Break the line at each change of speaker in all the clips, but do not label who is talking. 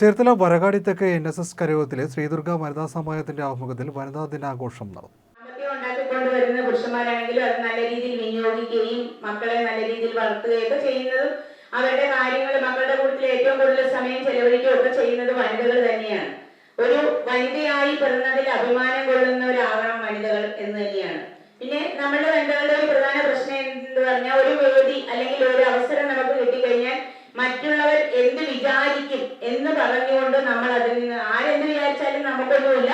ചേർത്തല വരകാടി തെക്ക് N S S കരയോഗത്തിലെ ശ്രീദുർഗ വനിതാ സമാജത്തിന്റെ ആഭിമുഖ്യത്തിൽ വനിതാ ദിനാഘോഷം നടന്നു.
നല്ല രീതിയിൽ മക്കളെ നല്ല രീതിയിൽ അവരുടെ കാര്യങ്ങൾ മക്കളുടെ കൂട്ടത്തിൽ ഏറ്റവും കൂടുതൽ സമയം ചെലവഴിക്കുക ഒക്കെ ചെയ്യുന്നത് വനിതകൾ തന്നെയാണ്. ഒരു വനിതയായി പിറന്നതിൽ അഭിമാനം കൊള്ളുന്നവരാകണം വനിതകൾ എന്ന് തന്നെയാണ്. പിന്നെ നമ്മുടെ വനിതകളുടെ ഒരു പ്രധാന പ്രശ്നം എന്ന് പറഞ്ഞാൽ ഒരു വേദി അല്ലെങ്കിൽ ഒരു അവസരം നമുക്ക് കിട്ടിക്കഴിഞ്ഞാൽ മറ്റുള്ളവർ എന്ത് വിചാരിക്കും എന്ന് പറഞ്ഞുകൊണ്ട് നമ്മൾ അതിൽ നിന്ന് ആരെന്ത് വിചാരിച്ചാലും നമുക്കൊന്നുമില്ല.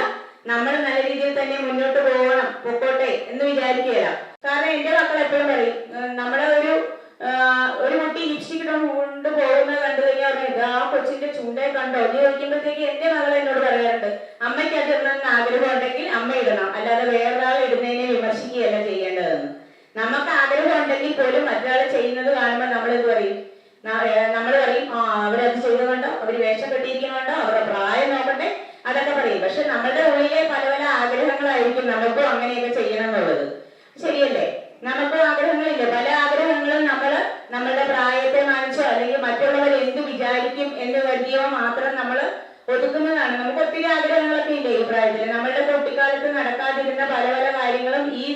നമ്മൾ നല്ല രീതിയിൽ തന്നെ മുന്നോട്ട് പോകണം. പൊക്കോട്ടെ എന്ന് വിചാരിക്കുകയില്ല. കാരണം എന്റെ മക്കൾ എപ്പോഴും പറയും നമ്മുടെ ഒരു ഒരു കുട്ടി ലിപ്സ്റ്റിക് കൊണ്ട് പോകുന്നത് കണ്ടു കഴിഞ്ഞാൽ പറയും ആ കൊച്ചിന്റെ ചൂണ്ടയെ കണ്ടോ? എന്ന് ചോദിക്കുമ്പോഴത്തേക്ക് എന്റെ മകൾ എന്നോട് പറയാറുണ്ട് അമ്മയ്ക്ക് അത് ഇടണമെന്ന് ആഗ്രഹം ഉണ്ടെങ്കിൽ അമ്മ ഇടണം. അല്ലാതെ വേറൊരാൾ ഇടുന്നതിനെ വിമർശിക്കുകയല്ല ചെയ്യേണ്ടതെന്ന്. നമുക്ക് ആഗ്രഹം ഉണ്ടെങ്കിൽ പോലും മറ്റൊരാൾ ചെയ്യുന്നത് കാണുമ്പോൾ നമ്മൾ എന്ത് പറയും? നമ്മൾ പറയും ആ അവരത് ചെയ്തുകൊണ്ടോ അവർ വേഷം കെട്ടിയിരിക്കണോണ്ടോ അവരുടെ പ്രായം നോക്കട്ടെ അതൊക്കെ പറയും. പക്ഷെ നമ്മളുടെ ഉള്ളിലെ പല പല ആഗ്രഹങ്ങളായിരിക്കും നമുക്കും അങ്ങനെയൊക്കെ ചെയ്യണം എന്നുള്ളത് ശരിയല്ലേ? നമുക്കും ആഗ്രഹങ്ങളില്ല? പല ആഗ്രഹങ്ങളും നമ്മൾ നമ്മളുടെ പ്രായത്തെ മാനിച്ചോ അല്ലെങ്കിൽ മറ്റുള്ളവർ എന്ത് വിചാരിക്കും എന്ന് കരുതിയോ മാത്രം നമ്മൾ ഒതുക്കുന്നതാണ്. നമുക്ക് ഒത്തിരി ആഗ്രഹങ്ങളൊക്കെ ഇല്ലേ ഈ പ്രായത്തിൽ നമ്മളുടെ കുട്ടിക്കാലത്ത് നടക്കാതിരുന്ന പല പല കാര്യങ്ങളും ഈ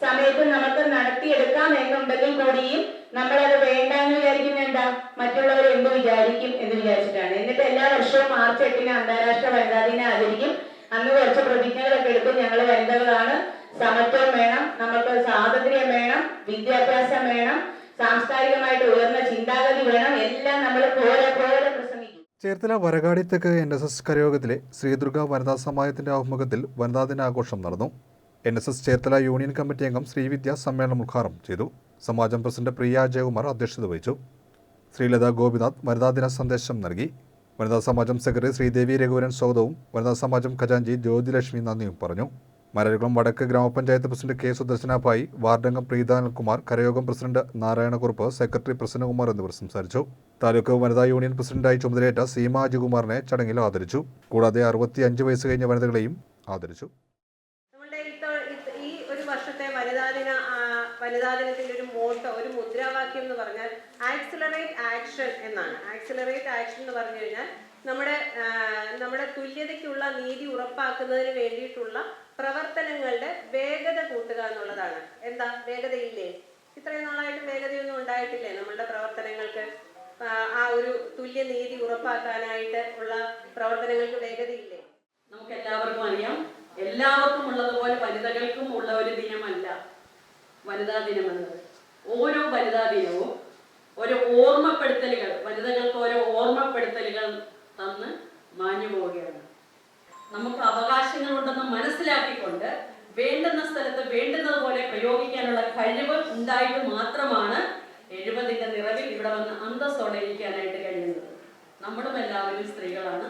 സമയത്ത് നമുക്ക് നടത്തിയെടുക്കാം എന്നുണ്ടെങ്കിൽ കൂടിയും നമ്മളത് വേണ്ട എന്ന് വിചാരിക്കുന്ന എന്താ? മറ്റുള്ളവർ എന്ത് വിചാരിക്കും എന്ന് വിചാരിച്ചിട്ടാണ്. എന്നിട്ട് എല്ലാ വർഷവും മാർച്ച് എട്ടിന് അന്താരാഷ്ട്ര വനിതാ ദിനം ആചരിക്കും. അന്ന് കുറച്ച് പ്രതിജ്ഞകളൊക്കെ എടുക്കും ഞങ്ങൾ വനിതകളാണ്. സമത്വം വേണം നമുക്ക് സ്വാതന്ത്ര്യം വേണം വിദ്യാഭ്യാസം വേണം സാംസ്കാരികമായിട്ട് ഉയർന്ന ചിന്താഗതി വേണം. എല്ലാം നമ്മൾ പോലെ പോലെ പ്രസംഗിക്കും.
ചേർത്തല വരകാടിത്തൊക്കെ എൻ എസ് എസ് കരയോഗത്തിലെ ശ്രീദുർഗ വനിതാ സമാജത്തിന്റെ ആഭിമുഖ്യത്തിൽ വനിതാ ദിനാഘോഷം നടന്നു. N S S Cherthala union committee അംഗം ശ്രീവിദ്യ സമ്മേളനം ഉദ്ഘാടനം ചെയ്തു. സമാജം പ്രസിഡന്റ് പ്രിയ ജയകുമാർ അധ്യക്ഷത വഹിച്ചു. ശ്രീലത ഗോപിനാഥ് വനിതാ ദിന സന്ദേശം നൽകി. വനിതാ സമാജം സെക്രട്ടറി ശ്രീദേവി രഘുവരൻ സ്വാഗതവും വനിതാ സമാജം ഖജാൻജി ജ്യോതിലക്ഷ്മി നന്ദിയും പറഞ്ഞു. മരകുളം വടക്ക് ഗ്രാമപഞ്ചായത്ത് പ്രസിഡന്റ് കെ സുദർശനാഭായി വാർഡംഗം പ്രീതാനൽകുമാർ കരയോഗം പ്രസിഡന്റ് നാരായണക്കുറുപ്പ് സെക്രട്ടറി പ്രസന്നകുമാർ എന്നിവർ സംസാരിച്ചു. താലൂക്ക് വനിതാ യൂണിയൻ പ്രസിഡന്റായി ചുമതലയേറ്റ സീമ അജികുമാറിനെ ചടങ്ങിൽ ആദരിച്ചു. കൂടാതെ അറുപത്തിയഞ്ച് വയസ്സ് കഴിഞ്ഞ വനിതകളെയും ആദരിച്ചു
നമ്മളുടെ ഇത്ത- ഇത് ഈ ഒരു വർഷത്തെ വനിതാ ദിന ദിനത്തിന്റെ ഒരു മോട്ടോ ഒരു മുദ്രാവാക്യം എന്ന് പറഞ്ഞാൽ ആക്സിലറേറ്റ് ആക്ഷൻ എന്നാണ്. ആക്സിലറേറ്റ് ആക്ഷൻ എന്ന് പറഞ്ഞു കഴിഞ്ഞാൽ നമ്മുടെ നമ്മുടെ തുല്യതയ്ക്കുള്ള നീതി ഉറപ്പാക്കുന്നതിന് വേണ്ടിയിട്ടുള്ള പ്രവർത്തനങ്ങളുടെ വേഗത കൂട്ടുക എന്നുള്ളതാണ്. എന്താ? വേഗതയില്ലേ? ഇത്രയും നാളായിട്ട് വേഗതയൊന്നും ഉണ്ടായിട്ടില്ലേ നമ്മളുടെ പ്രവർത്തനങ്ങൾക്ക്? ആ, ഒരു തുല്യ നീതി ഉറപ്പാക്കാനായിട്ട് ഉള്ള പ്രവർത്തനങ്ങൾക്ക് വേഗതയില്ലേ?
നമുക്ക് എല്ലാവർക്കും അറിയാം. എല്ലാവർക്കും ഉള്ളതുപോലെ വനിതകൾക്കും വനിതാ ദിനമെന്നത് ഓരോ വനിതാ ദിനവും ഓരോ ഓർമ്മപ്പെടുത്തലുകൾ വനിതകൾക്ക് ഓരോ ഓർമ്മപ്പെടുത്തലുകൾ തന്ന് മാഞ്ഞു പോവുകയാണ് നമുക്ക് അവകാശങ്ങളുണ്ടെന്ന് മനസ്സിലാക്കിക്കൊണ്ട് വേണ്ടുന്ന സ്ഥലത്ത് വേണ്ടുന്നതുപോലെ പ്രയോഗിക്കാനുള്ള കഴിവ് ഉണ്ടായിട്ട് മാത്രമാണ് എഴുപതിന്റെ നിറവിൽ ഇവിടെ വന്ന് അന്തസ്സോടെ ഇരിക്കാനായിട്ട് കഴിയുന്നത്. നമ്മളും എല്ലാവരും സ്ത്രീകളാണ്.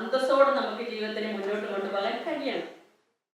അന്തസ്സോടെ നമുക്ക് ജീവിതത്തിനെ മുന്നോട്ട് കൊണ്ടുപോകാൻ കഴിയണം.